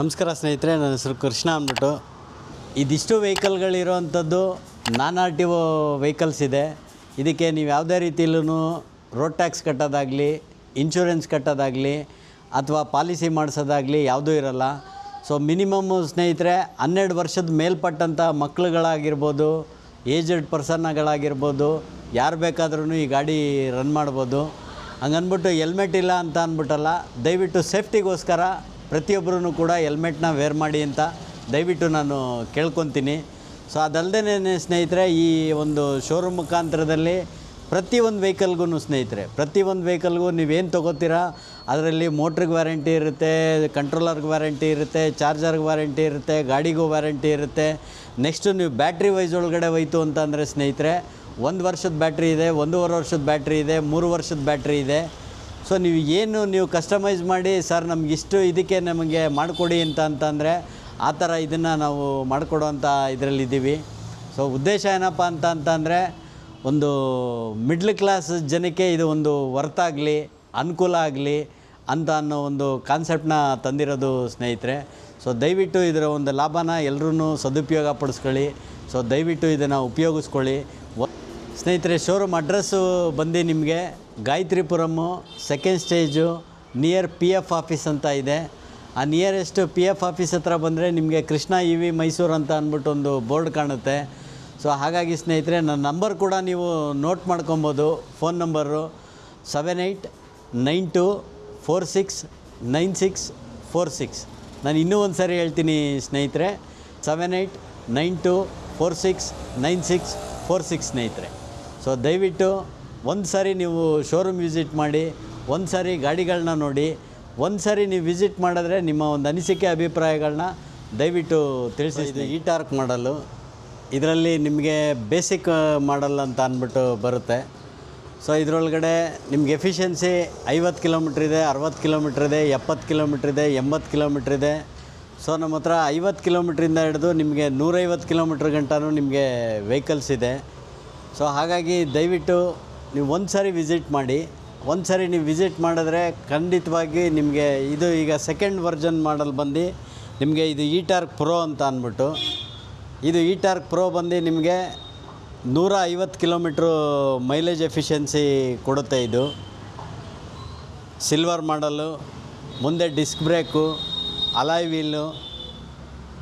ನಮಸ್ಕಾರ ಸ್ನೇಹಿತರೆ, ನನ್ನ ಹೆಸರು ಕೃಷ್ಣ ಅಂದ್ಬಿಟ್ಟು. ಇದಿಷ್ಟು ವೆಹಿಕಲ್ಗಳಿರೋವಂಥದ್ದು non R T O vehicles ಇದೆ. ಇದಕ್ಕೆ ನೀವು ಯಾವುದೇ ರೀತಿಯಲ್ಲೂ ರೋಡ್ ಟ್ಯಾಕ್ಸ್ ಕಟ್ಟೋದಾಗಲಿ, ಇನ್ಶೂರೆನ್ಸ್ ಕಟ್ಟೋದಾಗಲಿ, ಅಥವಾ ಪಾಲಿಸಿ ಮಾಡಿಸೋದಾಗಲಿ ಯಾವುದೂ ಇರಲ್ಲ. ಸೊ, ಮಿನಿಮಮ್ ಸ್ನೇಹಿತರೆ, ಹನ್ನೆರಡು ವರ್ಷದ ಮೇಲ್ಪಟ್ಟಂಥ ಮಕ್ಳುಗಳಾಗಿರ್ಬೋದು, ಏಜ್ಡ್ ಪರ್ಸನ್ಗಳಾಗಿರ್ಬೋದು, ಯಾರು ಬೇಕಾದ್ರೂ ಈ ಗಾಡಿ ರನ್ ಮಾಡ್ಬೋದು. ಹಂಗನ್ಬಿಟ್ಟು ಹೆಲ್ಮೆಟ್ ಇಲ್ಲ ಅಂತ ಅಂದ್ಬಿಟ್ಟಲ್ಲ, ದಯವಿಟ್ಟು ಸೇಫ್ಟಿಗೋಸ್ಕರ ಪ್ರತಿಯೊಬ್ಬರೂ ಕೂಡ ಹೆಲ್ಮೆಟ್ನ ವೇರ್ ಮಾಡಿ ಅಂತ ದಯವಿಟ್ಟು ನಾನು ಕೇಳ್ಕೊತೀನಿ. ಸೊ ಅದಲ್ಲದೆ ಸ್ನೇಹಿತರೆ, ಈ ಒಂದು ಶೋರೂಮ್ ಮುಖಾಂತರದಲ್ಲಿ ಪ್ರತಿಯೊಂದು ವೆಹಿಕಲ್ಗೂ ಸ್ನೇಹಿತರೆ, ಪ್ರತಿಯೊಂದು ವೆಹಿಕಲ್ಗೂ ನೀವೇನು ತೊಗೋತೀರಾ? ಅದರಲ್ಲಿ ಮೋಟ್ರಿಗೆ ವ್ಯಾರಂಟಿ ಇರುತ್ತೆ ಕಂಟ್ರೋಲರ್ಗೆ ವ್ಯಾರಂಟಿ ಇರುತ್ತೆ ಚಾರ್ಜರ್ಗೆ ವ್ಯಾರಂಟಿ ಇರುತ್ತೆ, ಗಾಡಿಗೂ ವ್ಯಾರಂಟಿ ಇರುತ್ತೆ. ನೆಕ್ಸ್ಟು ನೀವು ಬ್ಯಾಟ್ರಿ ವೈಸ್ ಒಳಗಡೆ ಹೋಯಿತು ಅಂತಂದರೆ ಸ್ನೇಹಿತರೆ, ಒಂದು ವರ್ಷದ ಬ್ಯಾಟ್ರಿ ಇದೆ, ಒಂದೂವರೆ ವರ್ಷದ ಬ್ಯಾಟ್ರಿ ಇದೆ, ಮೂರು ವರ್ಷದ ಬ್ಯಾಟ್ರಿ ಇದೆ. ಸೊ ನೀವು ಏನು ನೀವು ಕಸ್ಟಮೈಸ್ ಮಾಡಿ, ಸರ್, ನಮ್ಗೆ ಇಷ್ಟು ಇದಕ್ಕೆ ನಮಗೆ ಮಾಡಿಕೊಡಿ ಅಂತ ಅಂತಂದರೆ, ಆ ಥರ ಇದನ್ನು ನಾವು ಮಾಡಿಕೊಡೋವಂಥ ಇದರಲ್ಲಿದ್ದೀವಿ. ಸೊ ಉದ್ದೇಶ ಏನಪ್ಪ ಅಂತ ಅಂತಂದರೆ, ಒಂದು ಮಿಡ್ಲ್ ಕ್ಲಾಸ್ ಜನಕ್ಕೆ ಇದು ಒಂದು ವರ್ತಾಗಲಿ ಅನುಕೂಲ ಆಗಲಿ ಅಂತ ಅನ್ನೋ ಒಂದು ಕಾನ್ಸೆಪ್ಟನ್ನ ತಂದಿರೋದು ಸ್ನೇಹಿತರೆ. ಸೊ ದಯವಿಟ್ಟು ಇದರ ಒಂದು ಲಾಭನ ಎಲ್ಲರೂ ಸದುಪಯೋಗ ಪಡಿಸ್ಕೊಳ್ಳಿ. ಸೊ ದಯವಿಟ್ಟು ಇದನ್ನು ಉಪಯೋಗಿಸ್ಕೊಳ್ಳಿ. ಸ್ನೇಹಿತರೆ ಶೋರೂಮ್ ಅಡ್ರೆಸ್ಸು ಬಂದು ನಿಮಗೆ Gayathripuram second stage near P F office ಅಂತ ಇದೆ. ಆ ನಿಯರೆಸ್ಟ್ ಪಿ ಎಫ್ ಆಫೀಸ್ ಹತ್ರ ಬಂದರೆ ನಿಮಗೆ ಕೃಷ್ಣ ಇ ವಿ ಮೈಸೂರು ಅಂತ ಅಂದ್ಬಿಟ್ಟು ಒಂದು ಬೋರ್ಡ್ ಕಾಣುತ್ತೆ. ಸೊ ಹಾಗಾಗಿ ಸ್ನೇಹಿತರೆ, ನನ್ನ ನಂಬರ್ ಕೂಡ ನೀವು ನೋಟ್ ಮಾಡ್ಕೊಬೋದು. Phone number seven eight nine two four six nine six four six ನಾನು ಇನ್ನೂ ಒಂದು ಸಾರಿ ಹೇಳ್ತೀನಿ ಸ್ನೇಹಿತರೆ. Seven eight nine two four six nine six four six ಸ್ನೇಹಿತರೆ. ಸೊ ದಯವಿಟ್ಟು ಒಂದು ಸಾರಿ ನೀವು ಶೋರೂಮ್ ವಿಸಿಟ್ ಮಾಡಿ, ಒಂದು ಸಾರಿ ಗಾಡಿಗಳನ್ನ ನೋಡಿ, ಒಂದು ಸಾರಿ ನೀವು ವಿಸಿಟ್ ಮಾಡಿದ್ರೆ ನಿಮ್ಮ ಒಂದು ಅನಿಸಿಕೆ ಅಭಿಪ್ರಾಯಗಳನ್ನ ದಯವಿಟ್ಟು ತಿಳಿಸಿ. ಈ ಟಾರ್ಕ್ ಮಾಡಲು ಇದರಲ್ಲಿ ನಿಮಗೆ ಬೇಸಿಕ್ ಮಾಡಲ್ ಅಂತ ಅಂದ್ಬಿಟ್ಟು ಬರುತ್ತೆ. ಸೊ ಇದರೊಳಗಡೆ ನಿಮ್ಗೆ ಎಫಿಷಿಯನ್ಸಿ ಐವತ್ತು ಕಿಲೋಮೀಟ್ರ್ ಇದೆ, ಅರವತ್ತು ಕಿಲೋಮೀಟ್ರ್ ಇದೆ, ಎಪ್ಪತ್ತು ಕಿಲೋಮೀಟ್ರ್ ಇದೆ, ಎಂಬತ್ತು ಕಿಲೋಮೀಟ್ರ್ ಇದೆ. ಸೊ ನಮ್ಮ ಹತ್ರ ಐವತ್ತು ಕಿಲೋಮೀಟ್ರಿಂದ ಹಿಡಿದು ನಿಮಗೆ ನೂರೈವತ್ತು ಕಿಲೋಮೀಟ್ರ್ ಗಂಟನೂ ನಿಮಗೆ ವೆಹಿಕಲ್ಸ್ ಇದೆ. ಸೊ ಹಾಗಾಗಿ ದಯವಿಟ್ಟು ನೀವು ಒಂದು ಸಾರಿ ವಿಸಿಟ್ ಮಾಡಿ, ಒಂದು ಸಾರಿ ನೀವು ವಿಸಿಟ್ ಮಾಡಿದ್ರೆ ಖಂಡಿತವಾಗಿ ನಿಮಗೆ ಇದು ಈಗ ಸೆಕೆಂಡ್ ವರ್ಜನ್ ಮಾಡಲ್ ಬಂದು ನಿಮಗೆ ಇದು ಈಟಾರ್ಕ್ ಟಾರ್ಕ್ ಪ್ರೋ ಅಂತ ಅಂದ್ಬಿಟ್ಟು, ಇದು ಈಟಾರ್ಕ್ ಟಾರ್ಕ್ ಪ್ರೋ ಬಂದು ನಿಮಗೆ ನೂರ ಐವತ್ತು ಕಿಲೋಮೀಟ್ರು ಮೈಲೇಜ್ ಎಫಿಷಿಯನ್ಸಿ ಕೊಡುತ್ತೆ ಇದು. ಸಿಲ್ವರ್ ಮಾಡಲು ಮುಂದೆ ಡಿಸ್ಕ್ ಬ್ರೇಕು ಅಲಾಯ್ ವೀಲು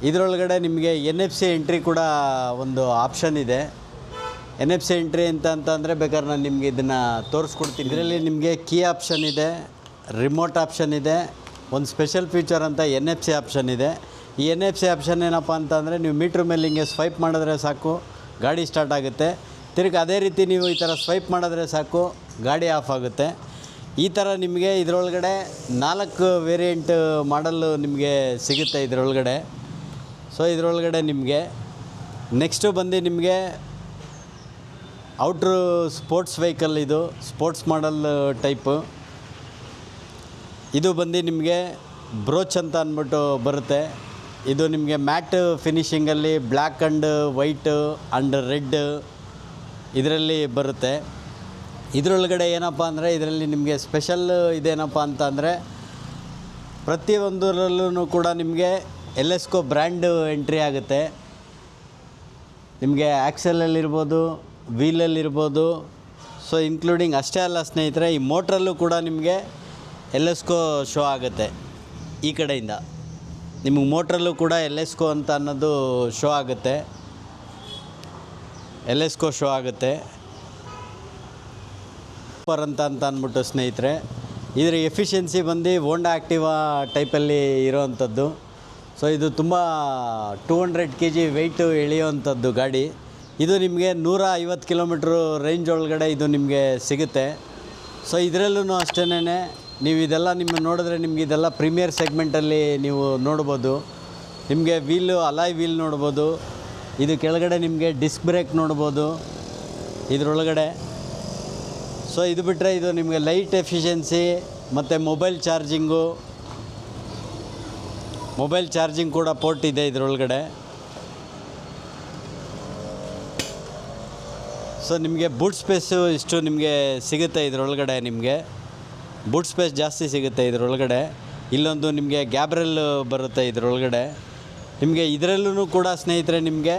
ಇದರೊಳಗಡೆ ನಿಮಗೆ ಎನ್ ಎಫ್ ಸಿ ಎಂಟ್ರಿ ಕೂಡ ಒಂದು ಆಪ್ಷನ್ ಇದೆ. ಎನ್ ಎಫ್ ಸಿ ಎಂಟ್ರಿ ಅಂತ ಅಂತಂದರೆ ಬೇಕಾದ್ರೆ ನಾನು ನಿಮಗೆ ಇದನ್ನು ತೋರಿಸ್ಕೊಡ್ತೀನಿ. ಇದರಲ್ಲಿ ನಿಮಗೆ ಕೀ ಆಪ್ಷನ್ ಇದೆ ರಿಮೋಟ್ ಆಪ್ಷನ್ ಇದೆ, ಒಂದು ಸ್ಪೆಷಲ್ ಫೀಚರ್ ಅಂತ ಎನ್ ಎಫ್ ಸಿ ಆಪ್ಷನ್ ಇದೆ. ಈ ಎನ್ ಎಫ್ ಸಿ ಆಪ್ಷನ್ ಏನಪ್ಪ ಅಂತಂದರೆ ನೀವು ಮೀಟ್ರ್ ಮೇಲೆ ಹಿಂಗೆ ಸ್ವೈಪ್ ಮಾಡಿದ್ರೆ ಸಾಕು, ಗಾಡಿ ಸ್ಟಾರ್ಟ್ ಆಗುತ್ತೆ. ತಿರ್ಗಿ ಅದೇ ರೀತಿ ನೀವು ಈ ಥರ ಸ್ವೈಪ್ ಮಾಡಿದ್ರೆ ಸಾಕು, ಗಾಡಿ ಆಫ್ ಆಗುತ್ತೆ. ಈ ಥರ ನಿಮಗೆ ಇದರೊಳಗಡೆ ನಾಲ್ಕು ವೇರಿಯಂಟ್ ಮಾಡಲ್ಲು ನಿಮಗೆ ಸಿಗುತ್ತೆ ಇದರೊಳಗಡೆ. ಸೊ ಇದರೊಳಗಡೆ ನಿಮಗೆ. ನೆಕ್ಸ್ಟು ಬಂದು ನಿಮಗೆ ಔಟ್ರು ಸ್ಪೋರ್ಟ್ಸ್ ವೆಹಿಕಲ್ ಇದು ಸ್ಪೋರ್ಟ್ಸ್ ಮಾಡಲ್ ಟೈಪು ಇದು ಬಂದು ನಿಮಗೆ ಬ್ರೋಚ್ ಅಂತ ಅಂದ್ಬಿಟ್ಟು ಬರುತ್ತೆ. ಇದು ನಿಮಗೆ matte ಫಿನಿಷಿಂಗಲ್ಲಿ black and white and red ಇದರಲ್ಲಿ ಬರುತ್ತೆ. ಇದರೊಳಗಡೆ ಏನಪ್ಪ ಅಂದರೆ ಇದರಲ್ಲಿ ನಿಮಗೆ ಸ್ಪೆಷಲ್ ಇದೇನಪ್ಪ ಅಂತ ಅಂದರೆ ಪ್ರತಿಯೊಂದರಲ್ಲೂ ಕೂಡ ನಿಮಗೆ ಎಲ್ ಎಸ್ಕೋ ಬ್ರ್ಯಾಂಡ್ ಎಂಟ್ರಿ ಆಗುತ್ತೆ. ನಿಮಗೆ ಆ್ಯಕ್ಸಲಲ್ಲಿರ್ಬೋದು ವೀಲಲ್ಲಿರ್ಬೋದು. ಸೊ ಇನ್ಕ್ಲೂಡಿಂಗ್ ಅಷ್ಟೇ ಅಲ್ಲ ಸ್ನೇಹಿತರೆ, ಈ ಮೋಟ್ರಲ್ಲೂ ಕೂಡ ನಿಮಗೆ ಎಲ್ ಎಸ್ಕೋ ಶೋ ಆಗುತ್ತೆ ಈ ಕಡೆಯಿಂದ. ನಿಮಗೆ ಮೋಟ್ರಲ್ಲೂ ಕೂಡ ಎಲ್ ಎಸ್ಕೋ ಅಂತ ಅನ್ನೋದು ಶೋ ಆಗುತ್ತೆ. ಎಲ್ ಎಸ್ಕೋ ಶೋ ಆಗುತ್ತೆ. ಸೂಪರ್ ಅಂತ ಅಂತ ಅಂದ್ಬಿಟ್ಟು ಸ್ನೇಹಿತರೆ, ಇದರ ಎಫಿಷಿಯನ್ಸಿ ಬಂದು ಹೋಂಡಾ ಆ್ಯಕ್ಟಿವಾ ಟೈಪಲ್ಲಿ ಇರೋವಂಥದ್ದು. ಸೊ ಇದು ತುಂಬ two hundred K G weight ಗಾಡಿ. ಇದು ನಿಮಗೆ ನೂರ ಐವತ್ತು ಕಿಲೋಮೀಟ್ರ್ ರೇಂಜ್ ಒಳಗಡೆ ಇದು ನಿಮಗೆ ಸಿಗುತ್ತೆ. ಸೊ ಇದರಲ್ಲೂ ಅಷ್ಟೇ ನೀವು ಇದೆಲ್ಲ ನಿಮ್ಮ ನೋಡಿದ್ರೆ ನಿಮಗೆ ಇದೆಲ್ಲ ಪ್ರೀಮಿಯರ್ ಸೆಗ್ಮೆಂಟಲ್ಲಿ ನೀವು ನೋಡ್ಬೋದು. ನಿಮಗೆ ವೀಲು ಅಲಾಯ್ ವೀಲ್ ನೋಡ್ಬೋದು. ಇದು ಕೆಳಗಡೆ ನಿಮಗೆ ಡಿಸ್ಕ್ ಬ್ರೇಕ್ ನೋಡ್ಬೋದು. ಇದರೊಳಗಡೆ. ಸೊ ಇದು ಬಿಟ್ಟರೆ ಇದು ನಿಮಗೆ ಲೈಟ್ ಎಫಿಷಿಯನ್ಸಿ ಮತ್ತು ಮೊಬೈಲ್ ಚಾರ್ಜಿಂಗು ಮೊಬೈಲ್ ಚಾರ್ಜಿಂಗ್ ಕೂಡ ಪೋರ್ಟ್ ಇದೆ ಇದರೊಳಗಡೆ. ಸೊ ನಿಮಗೆ ಬೂಟ್ ಸ್ಪೇಸು ಇಷ್ಟು ನಿಮಗೆ ಸಿಗುತ್ತೆ ಇದರೊಳಗಡೆ ನಿಮಗೆ. ಬೂಟ್ ಸ್ಪೇಸ್ ಜಾಸ್ತಿ ಸಿಗುತ್ತೆ ಇದರೊಳಗಡೆ. ಇಲ್ಲೊಂದು ನಿಮಗೆ ಗ್ಯಾಬ್ರೆಲ್ ಬರುತ್ತೆ ಇದರೊಳಗಡೆ. ನಿಮಗೆ ಇದರಲ್ಲೂ ಕೂಡ ಸ್ನೇಹಿತರೆ ನಿಮಗೆ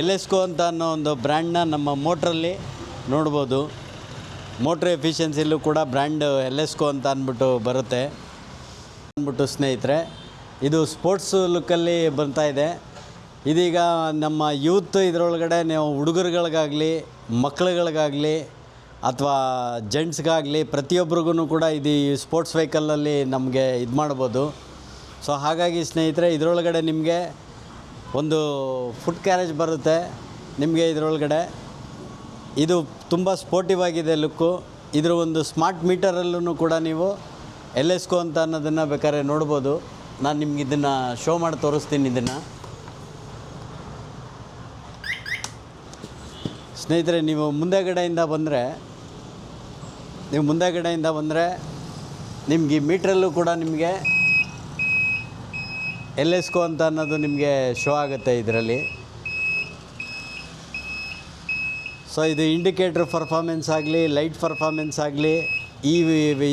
ಎಲೆಸ್ಕೋ ಅಂತ ಅನ್ನೋ ಒಂದು ಬ್ರ್ಯಾಂಡ್ನ ನಮ್ಮ ಮೋಟ್ರಲ್ಲಿ ನೋಡ್ಬೋದು. ಮೋಟ್ರ್ ಎಫಿಷಿಯನ್ಸಿಲೂ ಕೂಡ ಬ್ರ್ಯಾಂಡ್ ಎಲೆಸ್ಕೋ ಅಂತ ಅಂದ್ಬಿಟ್ಟು ಬರುತ್ತೆ. ಅಂದ್ಬಿಟ್ಟು ಸ್ನೇಹಿತರೆ, ಇದು ಸ್ಪೋರ್ಟ್ಸ್ ಲುಕ್ಕಲ್ಲಿ ಬರ್ತಾ ಇದೆ. ಇದೀಗ ನಮ್ಮ ಯೂತ್ ಇದರೊಳಗಡೆ ನೀವು ಹುಡುಗರುಗಳಿಗಾಗಲಿ, ಮಕ್ಕಳುಗಳಿಗಾಗಲಿ, ಅಥವಾ ಜೆಂಟ್ಸ್ಗಾಗಲಿ ಪ್ರತಿಯೊಬ್ಬರಿಗೂ ಕೂಡ ಇದು ಸ್ಪೋರ್ಟ್ಸ್ ವೆಹಿಕಲಲ್ಲಿ ನಮಗೆ ಇದು ಮಾಡ್ಬೋದು. ಸೊ ಹಾಗಾಗಿ ಸ್ನೇಹಿತರೆ, ಇದರೊಳಗಡೆ ನಿಮಗೆ ಒಂದು ಫುಡ್ ಕ್ಯಾರೇಜ್ ಬರುತ್ತೆ ನಿಮಗೆ ಇದರೊಳಗಡೆ. ಇದು ತುಂಬ ಸ್ಪೋರ್ಟಿವ್ ಆಗಿದೆ ಲುಕ್ಕು. ಇದರ ಒಂದು ಸ್ಮಾರ್ಟ್ ಮೀಟರಲ್ಲೂ ಕೂಡ ನೀವು ಎಲ್ ಎಸ್ಕೋ ಅಂತ ಅನ್ನೋದನ್ನು ಬೇಕಾದ್ರೆ ನೋಡ್ಬೋದು. ನಾನು ನಿಮ್ಗೆ ಇದನ್ನು ಶೋ ಮಾಡಿ ತೋರಿಸ್ತೀನಿ ಇದನ್ನು. ಸ್ನೇಹಿತರೆ, ನೀವು ಮುಂದೆಗಡೆಯಿಂದ ಬಂದರೆ, ನೀವು ಮುಂದೆಗಡೆಯಿಂದ ಬಂದರೆ, ನಿಮಗೆ ಮೀಟ್ರಲ್ಲೂ ಕೂಡ ನಿಮಗೆ ಎಲ್ ಎಸ್ಕೋ ಅಂತ ಅನ್ನೋದು ನಿಮಗೆ ಶೋ ಆಗುತ್ತೆ ಇದರಲ್ಲಿ. ಸೊ ಇದು ಇಂಡಿಕೇಟ್ರ್ ಪರ್ಫಾರ್ಮೆನ್ಸ್ ಆಗಲಿ ಲೈಟ್ ಪರ್ಫಾರ್ಮೆನ್ಸ್ ಆಗಲಿ, ಈ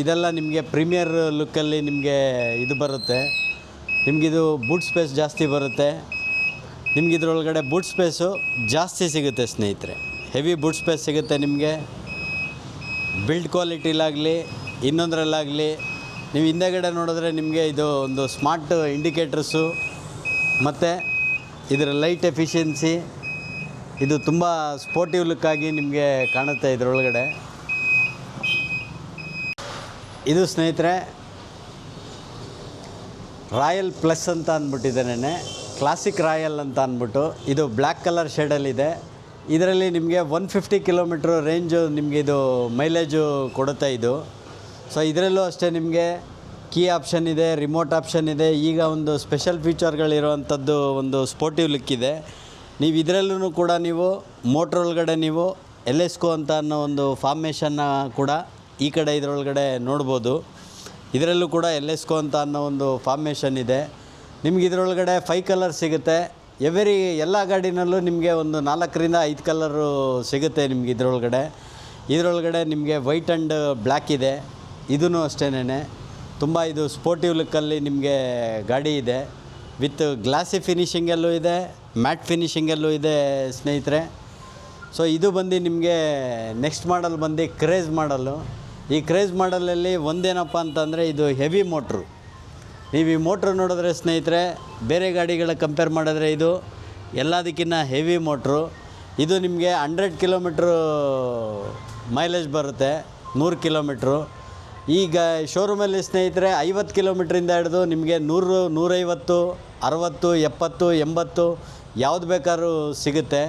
ಇದೆಲ್ಲ ನಿಮಗೆ ಪ್ರೀಮಿಯರ್ ಲುಕ್ಕಲ್ಲಿ ನಿಮಗೆ ಇದು ಬರುತ್ತೆ. ನಿಮಗಿದು ಬೂಟ್ ಸ್ಪೇಸ್ ಜಾಸ್ತಿ ಬರುತ್ತೆ. ನಿಮ್ಗೆ ಬೂಟ್ ಸ್ಪೇಸು ಜಾಸ್ತಿ ಸಿಗುತ್ತೆ ಸ್ನೇಹಿತರೆ. ಹೆವಿ ಬುಡ್ ಸ್ಪೇಸ್ ಸಿಗುತ್ತೆ ನಿಮಗೆ. ಬಿಲ್ಡ್ ಕ್ವಾಲಿಟಿಲಾಗಲಿ, ಇನ್ನೊಂದರಲ್ಲಾಗಲಿ, ನೀವು ಹಿಂದೆಗಡೆ ನೋಡಿದ್ರೆ ನಿಮಗೆ ಇದು ಒಂದು ಸ್ಮಾರ್ಟ್ ಇಂಡಿಕೇಟರ್ಸು, ಮತ್ತು ಇದರ ಲೈಟ್ ಎಫಿಷಿಯನ್ಸಿ, ಇದು ತುಂಬ ಸ್ಪೋರ್ಟಿವ್ ಲುಕ್ಕಾಗಿ ನಿಮಗೆ ಕಾಣುತ್ತೆ ಇದರೊಳಗಡೆ. ಇದು ಸ್ನೇಹಿತರೆ, ರಾಯಲ್ ಪ್ಲಸ್ ಅಂತ ಅಂದ್ಬಿಟ್ಟಿದ್ದೇನೆ ಕ್ಲಾಸಿಕ್ ರಾಯಲ್ ಅಂತ ಅಂದ್ಬಿಟ್ಟು, ಇದು ಬ್ಲ್ಯಾಕ್ ಕಲರ್ ಶೇಡಲ್ಲಿದೆ. ಇದರಲ್ಲಿ ನಿಮಗೆ ಒನ್ ಫಿಫ್ಟಿ ಕಿಲೋಮೀಟ್ರ್ ರೇಂಜು ನಿಮಗೆ ಇದು ಮೈಲೇಜು ಕೊಡುತ್ತೆ ಇದು. ಸೊ ಇದರಲ್ಲೂ ಅಷ್ಟೇ ನಿಮಗೆ ಕೀ ಆಪ್ಷನ್ ಇದೆ ರಿಮೋಟ್ ಆಪ್ಷನ್ ಇದೆ. ಈಗ ಒಂದು ಸ್ಪೆಷಲ್ ಫೀಚರ್ಗಳಿರುವಂಥದ್ದು ಒಂದು ಸ್ಪೋರ್ಟಿವ್ ಲುಕ್ ಇದೆ. ನೀವು ಇದರಲ್ಲೂ ಕೂಡ ನೀವು ಮೋಟ್ರ್ ಒಳಗಡೆ ನೀವು ಎಲ್ ಎಸ್ಕೋ ಅಂತ ಅನ್ನೋ ಒಂದು ಫಾರ್ಮೇಷನ್ನ ಕೂಡ ಈ ಕಡೆ ಇದರೊಳಗಡೆ ನೋಡ್ಬೋದು. ಇದರಲ್ಲೂ ಕೂಡ ಎಲ್ ಎಸ್ಕೋ ಅಂತ ಅನ್ನೋ ಒಂದು ಫಾರ್ಮೇಷನ್ ಇದೆ. ನಿಮ್ಗೆ ಇದರೊಳಗಡೆ ಫೈ ಕಲರ್ ಸಿಗುತ್ತೆ. ಎವರಿ ಎಲ್ಲ ಗಾಡಿನಲ್ಲೂ ನಿಮಗೆ ಒಂದು ನಾಲ್ಕರಿಂದ ಐದು ಕಲರು ಸಿಗುತ್ತೆ ನಿಮಗೆ ಇದರೊಳಗಡೆ. ಇದರೊಳಗಡೆ ನಿಮಗೆ ವೈಟ್ ಆ್ಯಂಡ್ ಬ್ಲ್ಯಾಕ್ ಇದೆ. ಇದೂ ಅಷ್ಟೇನೆ ತುಂಬ ಇದು ಸ್ಪೋರ್ಟಿವ್ ಲುಕ್ಕಲ್ಲಿ ನಿಮಗೆ ಗಾಡಿ ಇದೆ. ವಿತ್ ಗ್ಲಾಸಿ ಫಿನಿಷಿಂಗಲ್ಲೂ ಇದೆ, ಮ್ಯಾಟ್ ಫಿನಿಷಿಂಗಲ್ಲೂ ಇದೆ ಸ್ನೇಹಿತರೆ. ಸೊ ಇದು ಬಂದು ನಿಮಗೆ ನೆಕ್ಸ್ಟ್ ಮಾಡಲ್ ಬಂದು ಕ್ರೇಜ್ ಮಾಡಲು ಈ ಕ್ರೇಜ್ ಮಾಡಲಲ್ಲಿ ಒಂದೇನಪ್ಪ ಅಂತಂದರೆ ಇದು ಹೆವಿ ಮೋಟ್ರು ನೀವು ಈ ಮೋಟ್ರ್ ನೋಡಿದ್ರೆ ಸ್ನೇಹಿತರೆ, ಬೇರೆ ಗಾಡಿಗಳ ಕಂಪೇರ್ ಮಾಡಿದ್ರೆ ಇದು ಎಲ್ಲದಕ್ಕಿಂತ ಹೆವಿ ಮೋಟ್ರು. ಇದು ನಿಮಗೆ ಹಂಡ್ರೆಡ್ ಕಿಲೋಮೀಟ್ರು ಮೈಲೇಜ್ ಬರುತ್ತೆ, ನೂರು ಕಿಲೋಮೀಟ್ರು ಈಗ ಶೋರೂಮಲ್ಲಿ ಸ್ನೇಹಿತರೆ, ಐವತ್ತು ಕಿಲೋಮೀಟ್ರಿಂದ ಹಿಡಿದು ನಿಮಗೆ ನೂರು, ನೂರೈವತ್ತು, ಅರವತ್ತು, ಎಪ್ಪತ್ತು, ಎಂಬತ್ತು ಯಾವ್ದು ಬೇಕಾದ್ರೂ ಸಿಗುತ್ತೆ.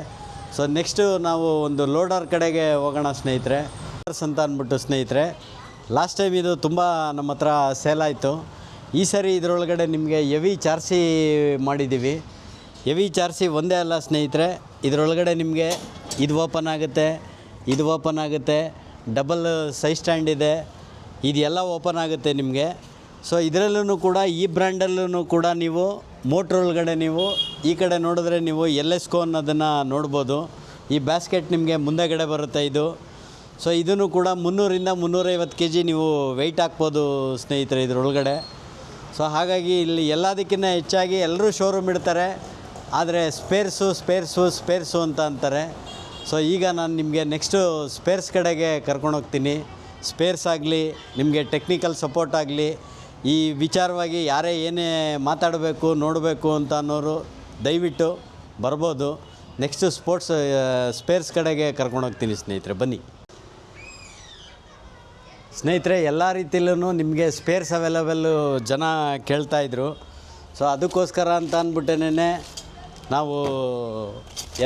ಸೊ ನೆಕ್ಸ್ಟು ನಾವು ಒಂದು ಲೋಡರ್ ಕಡೆಗೆ ಹೋಗೋಣ ಸ್ನೇಹಿತರೆ. ಅಂತ ಅಂದ್ಬಿಟ್ಟು ಸ್ನೇಹಿತರೆ ಲಾಸ್ಟ್ ಟೈಮ್ ಇದು ತುಂಬ ನಮ್ಮ ಹತ್ರ ಸೇಲ್ ಆಯಿತು. ಈ ಸರಿ ಇದರೊಳಗಡೆ ನಿಮಗೆ ಎವಿ ಚಾರ್ಸಿ ಮಾಡಿದ್ದೀವಿ. ಎವಿ ಚಾರ್ಸಿ ಒಂದೇ ಅಲ್ಲ ಸ್ನೇಹಿತರೆ, ಇದರೊಳಗಡೆ ನಿಮಗೆ ಇದು ಓಪನ್ ಆಗುತ್ತೆ, ಇದು ಓಪನ್ ಆಗುತ್ತೆ ಡಬಲ್ ಸೈ ಸ್ಟ್ಯಾಂಡ್ ಇದೆ, ಇದೆಲ್ಲ ಓಪನ್ ಆಗುತ್ತೆ ನಿಮಗೆ. ಸೊ ಇದರಲ್ಲೂ ಕೂಡ ಈ ಬ್ರ್ಯಾಂಡಲ್ಲೂ ಕೂಡ ನೀವು ಮೋಟ್ರ್ ಒಳಗಡೆ ನೀವು ಈ ಕಡೆ ನೋಡಿದ್ರೆ ನೀವು ಎಲ್ ಎಸ್ಕೋ ಅನ್ನೋದನ್ನು ನೋಡ್ಬೋದು. ಈ ಬ್ಯಾಸ್ಕೆಟ್ ನಿಮಗೆ ಮುಂದೆಗಡೆ ಬರುತ್ತೆ ಇದು. ಸೊ ಇದನ್ನು ಕೂಡ ಮುನ್ನೂರಿಂದ ಮುನ್ನೂರೈವತ್ತು ಕೆ ಜಿ ನೀವು ವೆಯ್ಟ್ ಹಾಕ್ಬೋದು ಸ್ನೇಹಿತರೆ ಇದರೊಳಗಡೆ. ಸೊ ಹಾಗಾಗಿ ಇಲ್ಲಿ ಎಲ್ಲದಕ್ಕಿಂತ ಹೆಚ್ಚಾಗಿ ಎಲ್ಲರೂ ಶೋರೂಮ್ ಇಡ್ತಾರೆ. ಆದರೆ ಸ್ಪೇರ್ಸು ಸ್ಪೇರ್ಸು ಸ್ಪೇರ್ಸು ಅಂತ ಅಂತಾರೆ. ಸೊ ಈಗ ನಾನು ನಿಮಗೆ ನೆಕ್ಸ್ಟು ಸ್ಪೇರ್ಸ್ ಕಡೆಗೆ ಕರ್ಕೊಂಡೋಗ್ತೀನಿ ಸ್ಪೇರ್ಸ್ ಆಗಲಿ, ನಿಮಗೆ ಟೆಕ್ನಿಕಲ್ ಸಪೋರ್ಟ್ ಆಗಲಿ, ಈ ವಿಚಾರವಾಗಿ ಯಾರೇ ಏನೇ ಮಾತಾಡಬೇಕು, ನೋಡಬೇಕು ಅಂತ ಅನ್ನೋರು ದಯವಿಟ್ಟು ಬರ್ಬೋದು. ನೆಕ್ಸ್ಟು ಸ್ಪೋರ್ಟ್ಸ್ ಸ್ಪೇರ್ಸ್ ಕಡೆಗೆ ಕರ್ಕೊಂಡೋಗ್ತೀನಿ ಸ್ನೇಹಿತರೆ, ಬನ್ನಿ. ಸ್ನೇಹಿತರೆ, ಎಲ್ಲ ರೀತಿಯಲ್ಲೂ ನಿಮಗೆ ಸ್ಪೇರ್ಸ್ ಅವೈಲಬಲ್ಲು ಜನ ಕೇಳ್ತಾಯಿದ್ರು ಸೊ ಅದಕ್ಕೋಸ್ಕರ ಅಂತ ಅಂದ್ಬಿಟ್ಟೇನೆ ನಾವು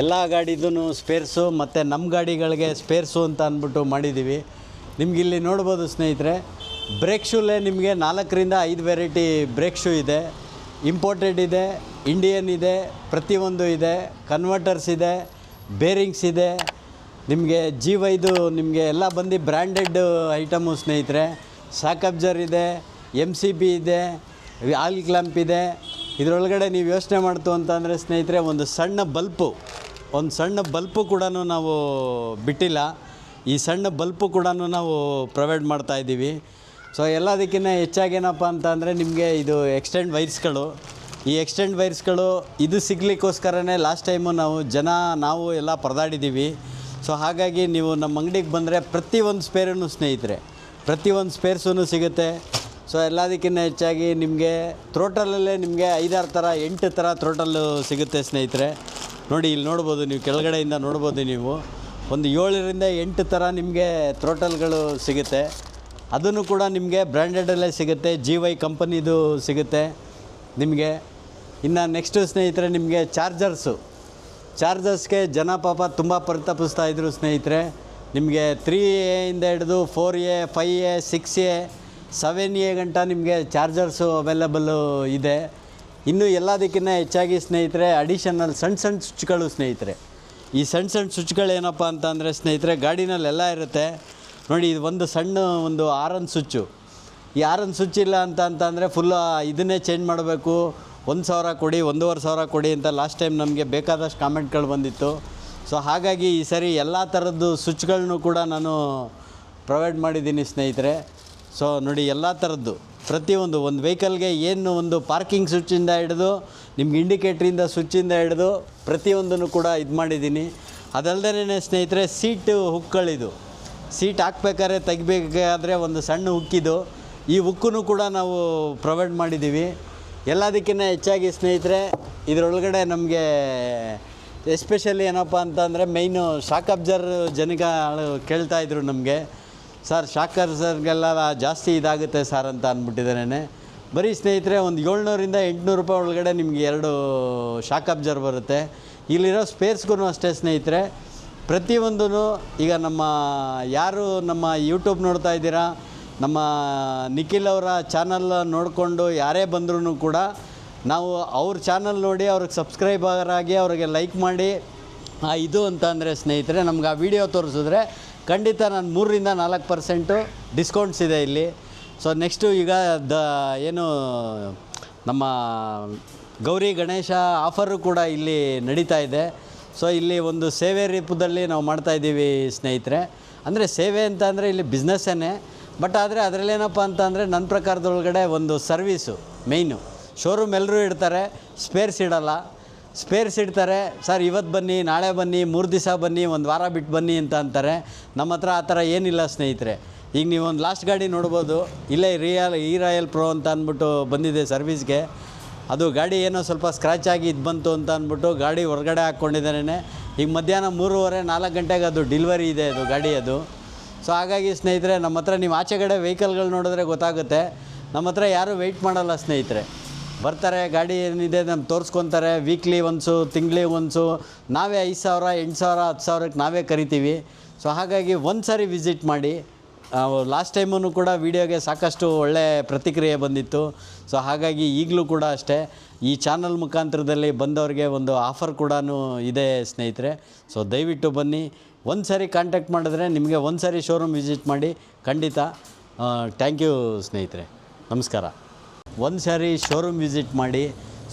ಎಲ್ಲ ಗಾಡಿದೂ ಸ್ಪೇರ್ಸು ಮತ್ತು ನಮ್ಮ ಗಾಡಿಗಳಿಗೆ ಸ್ಪೇರ್ಸು ಅಂತ ಅಂದ್ಬಿಟ್ಟು ಮಾಡಿದ್ದೀವಿ ನಿಮಗಿಲ್ಲಿ ನೋಡ್ಬೋದು ಸ್ನೇಹಿತರೆ ಬ್ರೇಕ್ ಶೂಲೇ ನಿಮಗೆ ನಾಲ್ಕರಿಂದ ಐದು ವೆರೈಟಿ ಬ್ರೇಕ್ ಶೂ ಇದೆ. ಇಂಪೋರ್ಟೆಡ್ ಇದೆ ಇಂಡಿಯನ್ ಇದೆ, ಪ್ರತಿಯೊಂದು ಇದೆ ಕನ್ವರ್ಟರ್ಸ್ ಇದೆ ಬೇರಿಂಗ್ಸ್ ಇದೆ. ನಿಮಗೆ ಜಿ ವೈದು ನಿಮಗೆ ಎಲ್ಲ ಬಂದು ಬ್ರ್ಯಾಂಡೆಡ್ ಐಟಮು ಸ್ನೇಹಿತರೆ. ಸಾಕಬ್ಜರ್ ಇದೆ ಎಂ ಸಿ ಬಿ ಇದೆ ಆಲ್ ಕ್ಲಾಂಪ್ ಇದೆ. ಇದರೊಳಗಡೆ ನೀವು ಯೋಚನೆ ಮಾಡ್ತು ಅಂತಂದರೆ ಸ್ನೇಹಿತರೆ, ಒಂದು ಸಣ್ಣ ಬಲ್ಪು, ಒಂದು ಸಣ್ಣ ಬಲ್ಪು ಕೂಡ ನಾವು ಬಿಟ್ಟಿಲ್ಲ. ಈ ಸಣ್ಣ ಬಲ್ಪು ಕೂಡ ನಾವು ಪ್ರೊವೈಡ್ ಮಾಡ್ತಾ ಇದ್ದೀವಿ. ಸೊ ಎಲ್ಲದಕ್ಕಿಂತ ಹೆಚ್ಚಾಗಿ ಏನಪ್ಪ ಅಂತ ಅಂದರೆ ನಿಮಗೆ ಇದು ಎಕ್ಸ್ಟೆಂಡ್ ವೈರ್ಸ್ಗಳು ಈ ಎಕ್ಸ್ಟೆಂಡ್ ವೈರ್ಸ್ಗಳು ಇದು ಸಿಗ್ಲಿಕ್ಕೋಸ್ಕರನೇ ಲಾಸ್ಟ್ ಟೈಮು ನಾವು ಜನ, ನಾವು ಎಲ್ಲ ಪರದಾಡಿದ್ದೀವಿ. ಸೊ ಹಾಗಾಗಿ ನೀವು ನಮ್ಮ ಅಂಗಡಿಗೆ ಬಂದರೆ ಪ್ರತಿಯೊಂದು ಸ್ಪೇರನ್ನು ಸ್ನೇಹಿತರೆ. ಪ್ರತಿಯೊಂದು ಸ್ಪೇರ್ಸೂ ಸಿಗುತ್ತೆ. ಸೊ ಎಲ್ಲದಕ್ಕಿಂತ ಹೆಚ್ಚಾಗಿ ನಿಮಗೆ ತ್ರೋಟಲಲ್ಲೇ ನಿಮಗೆ ಐದಾರು ಥರ ಎಂಟು ಥರ ತ್ರೋಟಲ್ಲು ಸಿಗುತ್ತೆ ಸ್ನೇಹಿತರೆ. ನೋಡಿ, ಇಲ್ಲಿ ನೋಡ್ಬೋದು ನೀವು, ಕೆಳಗಡೆಯಿಂದ ನೋಡ್ಬೋದು ನೀವು. ಒಂದು ಏಳರಿಂದ ಎಂಟು ಥರ ನಿಮಗೆ ತ್ರೋಟಲ್ಗಳು ಸಿಗುತ್ತೆ. ಅದನ್ನು ಕೂಡ ನಿಮಗೆ ಬ್ರ್ಯಾಂಡೆಡಲ್ಲೇ ಸಿಗುತ್ತೆ. ಜಿ ವೈ ಕಂಪನಿದು ಸಿಗುತ್ತೆ ನಿಮಗೆ. ಇನ್ನು ನೆಕ್ಸ್ಟು ಸ್ನೇಹಿತರೆ, ನಿಮಗೆ ಚಾರ್ಜರ್ಸು ಚಾರ್ಜರ್ಸ್ಗೆ ಜನ ಪಾಪ ತುಂಬ ಪರಿತಪಿಸ್ತಾ ಇದ್ರು ಸ್ನೇಹಿತರೆ. ನಿಮಗೆ ತ್ರೀ ಎಯಿಂದ ಹಿಡಿದು four A five A six A seven A ಗಂಟ ನಿಮಗೆ ಚಾರ್ಜರ್ಸು ಅವೈಲಬಲ್ಲು ಇದೆ. ಇನ್ನು ಎಲ್ಲದಕ್ಕಿಂತ ಹೆಚ್ಚಾಗಿ ಸ್ನೇಹಿತರೆ ಅಡಿಷನಲ್ ಸಣ್ಣ ಸಣ್ಣ ಸ್ವಿಚ್ಗಳು ಸ್ನೇಹಿತರೆ. ಈ ಸಣ್ಣ ಸಣ್ಣ ಸ್ವಿಚ್ಗಳು ಏನಪ್ಪ ಅಂತ ಅಂದರೆ ಸ್ನೇಹಿತರೆ ಗಾಡಿನಲ್ಲೆಲ್ಲ ಇರುತ್ತೆ. ನೋಡಿ, ಇದು ಒಂದು ಸಣ್ಣ ಒಂದು ಆರನ್ ಸ್ವಿಚ್ಚು ಈ ಆರನ್ ಸ್ವಿಚ್ ಇಲ್ಲ ಅಂತ ಅಂತಂದರೆ ಫುಲ್ ಇದನ್ನೇ ಚೇಂಜ್ ಮಾಡಬೇಕು. ಒಂದು ಸಾವಿರ ಕೊಡಿ, ಒಂದೂವರೆ ಸಾವಿರ ಕೊಡಿ ಅಂತ ಲಾಸ್ಟ್ ಟೈಮ್ ನಮಗೆ ಬೇಕಾದಷ್ಟು ಕಾಮೆಂಟ್ಗಳು ಬಂದಿತ್ತು. ಸೊ ಹಾಗಾಗಿ ಈ ಸರಿ ಎಲ್ಲ ಥರದ್ದು ಸ್ವಿಚ್ಗಳನ್ನು ಕೂಡ ನಾನು ಪ್ರೊವೈಡ್ ಮಾಡಿದ್ದೀನಿ ಸ್ನೇಹಿತರೆ. ಸೊ ನೋಡಿ ಎಲ್ಲ ಥರದ್ದು ಪ್ರತಿಯೊಂದು ಒಂದು ವೆಹಿಕಲ್ಗೆ ಏನು ಒಂದು ಪಾರ್ಕಿಂಗ್ ಸ್ವಿಚ್ಚಿಂದ ಹಿಡಿದು, ನಿಮ್ಗೆ ಇಂಡಿಕೇಟ್ರಿಂದ ಸ್ವಿಚ್ಚಿಂದ ಹಿಡಿದು ಪ್ರತಿಯೊಂದನ್ನು ಕೂಡ ಇದು ಮಾಡಿದ್ದೀನಿ. ಅದಲ್ಲದೇ ಸ್ನೇಹಿತರೆ ಸೀಟು ಹುಕ್ಗಳಿದು. ಸೀಟ್ ಹಾಕ್ಬೇಕಾದ್ರೆ, ತೆಗಿಬೇಕಾದ್ರೆ ಒಂದು ಸಣ್ಣ ಹುಕ್ಕಿದು. ಈ ಹುಕ್ಕನ್ನು ಕೂಡ ನಾವು ಪ್ರೊವೈಡ್ ಮಾಡಿದ್ದೀವಿ. ಎಲ್ಲದಕ್ಕಿಂತ ಹೆಚ್ಚಾಗಿ ಸ್ನೇಹಿತರೆ, ಇದರೊಳಗಡೆ ನಮಗೆ ಎಸ್ಪೆಷಲಿ ಏನಪ್ಪ ಅಂತಂದರೆ ಮೈನು ಶಾಕ್ ಅಬ್ಸರ್ ಕೇಳ್ತಾ ಇದ್ರು ನಮಗೆ. ಸರ್ ಶಾಕ್ ಅಬ್ಸರ್ಗೆಲ್ಲ ಜಾಸ್ತಿ ಇದಾಗುತ್ತೆ ಸರ್ ಅಂತ ಅಂದ್ಬಿಟ್ಟಿದ್ದಾನೆ ಬರೀ ಸ್ನೇಹಿತರೆ, ಒಂದು ಏಳ್ನೂರಿಂದ ಎಂಟುನೂರು ರೂಪಾಯಿ ಒಳಗಡೆ ನಿಮಗೆ ಎರಡು ಶಾಕ್ ಅಬ್ಜರ್ ಬರುತ್ತೆ. ಇಲ್ಲಿರೋ ಸ್ಪೇರ್ಸ್ಗೂ ಅಷ್ಟೇ ಸ್ನೇಹಿತರೆ. ಪ್ರತಿಯೊಂದೂ ಈಗ ನಮ್ಮ ಯಾರು ನಮ್ಮ ಯೂಟ್ಯೂಬ್ ನೋಡ್ತಾ ಇದ್ದೀರಾ ನಮ್ಮ ನಿಖಿಲ್ ಅವರ ಚಾನಲ್ ನೋಡಿಕೊಂಡು ಯಾರೇ ಬಂದ್ರೂ ಕೂಡ ನಾವು ಅವ್ರ ಚಾನಲ್ ನೋಡಿ ಅವ್ರಿಗೆ ಸಬ್ಸ್ಕ್ರೈಬರ್ ಆಗಿ ಅವ್ರಿಗೆ ಲೈಕ್ ಮಾಡಿ. ಇದು ಅಂತ ಅಂದರೆ ಸ್ನೇಹಿತರೆ, ನಮ್ಗೆ ಆ ವಿಡಿಯೋ ತೋರಿಸಿದ್ರೆ ಖಂಡಿತ ನಾನು ಮೂರರಿಂದ ನಾಲ್ಕು ಪರ್ಸೆಂಟು ಡಿಸ್ಕೌಂಟ್ಸ್ ಇದೆ ಇಲ್ಲಿ. ಸೊ ನೆಕ್ಸ್ಟು ಈಗ ದ, ಏನು ನಮ್ಮ ಗೌರಿ ಗಣೇಶ ಆಫರು ಕೂಡ ಇಲ್ಲಿ ನಡೀತಾ ಇದೆ. ಸೊ ಇಲ್ಲಿ ಒಂದು ಸೇವೆ ರೂಪದಲ್ಲಿ ನಾವು ಮಾಡ್ತಾಯಿದ್ದೀವಿ ಸ್ನೇಹಿತರೆ. ಅಂದರೆ ಸೇವೆ ಅಂತ ಅಂದರೆ ಇಲ್ಲಿ ಬಿಸ್ನೆಸ್ಸೇ ಬಟ್ ಆದರೆ ಅದರಲ್ಲೇನಪ್ಪ ಅಂತ ಅಂದರೆ ನನ್ನ ಪ್ರಕಾರದೊಳಗಡೆ ಒಂದು ಸರ್ವೀಸು ಮೇಯ್ನು ಶೋರೂಮ್ ಎಲ್ಲರೂ ಇಡ್ತಾರೆ ಸ್ಪೇರ್ಸ್ ಇಡಲ್ಲ. ಸ್ಪೇರ್ಸ್ ಇಡ್ತಾರೆ, ಸರ್ ಇವತ್ತು ಬನ್ನಿ, ನಾಳೆ ಬನ್ನಿ, ಮೂರು ದಿವಸ ಬನ್ನಿ, ಒಂದು ವಾರ ಬಿಟ್ಟು ಬನ್ನಿ ಅಂತ ಅಂತಾರೆ. ನಮ್ಮ ಹತ್ರ ಆ ಥರ ಏನಿಲ್ಲ ಸ್ನೇಹಿತರೆ. ಈಗ ನೀವು ಒಂದು ಲಾಸ್ಟ್ ಗಾಡಿ ನೋಡ್ಬೋದು. ಇಲ್ಲೇ ರಿಯಲ್ ಈ ರಾಯಲ್ ಪ್ರೋ ಅಂತ ಅಂದ್ಬಿಟ್ಟು ಬಂದಿದೆ ಸರ್ವಿಸ್ಗೆ ಅದು ಗಾಡಿ ಏನೋ ಸ್ವಲ್ಪ ಸ್ಕ್ರ್ಯಾಚ್ ಆಗಿ ಇದು ಬಂತು ಅಂತ ಅಂದ್ಬಿಟ್ಟು ಗಾಡಿ ಹೊರಗಡೆ ಹಾಕ್ಕೊಂಡಿದ್ದಾನೆ ಈಗ ಮಧ್ಯಾಹ್ನ ಮೂರುವರೆ, ನಾಲ್ಕು ಗಂಟೆಗೆ ಅದು ಡಿಲ್ವರಿ ಇದೆ ಅದು ಗಾಡಿ ಅದು. ಸೊ ಹಾಗಾಗಿ ಸ್ನೇಹಿತರೆ, ನಮ್ಮ ಹತ್ರ ನೀವು ಆಚೆಗಡೆ ವೆಹಿಕಲ್ಗಳು ನೋಡಿದ್ರೆ ಗೊತ್ತಾಗುತ್ತೆ. ನಮ್ಮ ಹತ್ರ ಯಾರೂ ವೆಯ್ಟ್ ಮಾಡಲ್ಲ ಸ್ನೇಹಿತರೆ. ಬರ್ತಾರೆ, ಗಾಡಿ ಏನಿದೆ ನಮ್ಮ ತೋರಿಸ್ಕೊತಾರೆ ವೀಕ್ಲಿ ಒನ್ಸು ತಿಂಗಳಿ ಒನ್ಸು ನಾವೇ ಐದು ಸಾವಿರ, ಎಂಟು ಸಾವಿರ, ಹತ್ತು ಸಾವಿರಕ್ಕೆ ನಾವೇ ಕರಿತೀವಿ. ಸೊ ಹಾಗಾಗಿ ಒಂದು ಸಾರಿ ವಿಸಿಟ್ ಮಾಡಿ. ಲಾಸ್ಟ್ ಟೈಮೂ ಕೂಡ ವೀಡಿಯೋಗೆ ಸಾಕಷ್ಟು ಒಳ್ಳೆ ಪ್ರತಿಕ್ರಿಯೆ ಬಂದಿತ್ತು. ಸೊ ಹಾಗಾಗಿ ಈಗಲೂ ಕೂಡ ಅಷ್ಟೇ. ಈ ಚಾನಲ್ ಮುಖಾಂತರದಲ್ಲಿ ಬಂದವ್ರಿಗೆ ಒಂದು ಆಫರ್ ಕೂಡ ಇದೆ ಸ್ನೇಹಿತರೆ. ಸೊ ದಯವಿಟ್ಟು ಬನ್ನಿ. ಒಂದು ಸಾರಿ ಕಾಂಟ್ಯಾಕ್ಟ್ ಮಾಡಿದ್ರೆ ನಿಮಗೆ ಒಂದು ಸಾರಿ ಶೋರೂಮ್ ವಿಸಿಟ್ ಮಾಡಿ ಖಂಡಿತ ಥ್ಯಾಂಕ್ ಯು ಸ್ನೇಹಿತರೆ. ನಮಸ್ಕಾರ. ಒಂದು ಸಾರಿ ಶೋರೂಮ್ ವಿಸಿಟ್ ಮಾಡಿ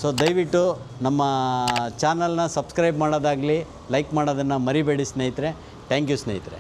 ಸೊ ದಯವಿಟ್ಟು ನಮ್ಮ ಚಾನಲ್ನ ಸಬ್ಸ್ಕ್ರೈಬ್ ಮಾಡೋದಾಗಲಿ ಲೈಕ್ ಮಾಡೋದನ್ನು ಮರಿಬೇಡಿ ಸ್ನೇಹಿತರೆ. ಥ್ಯಾಂಕ್ ಯು ಸ್ನೇಹಿತರೆ.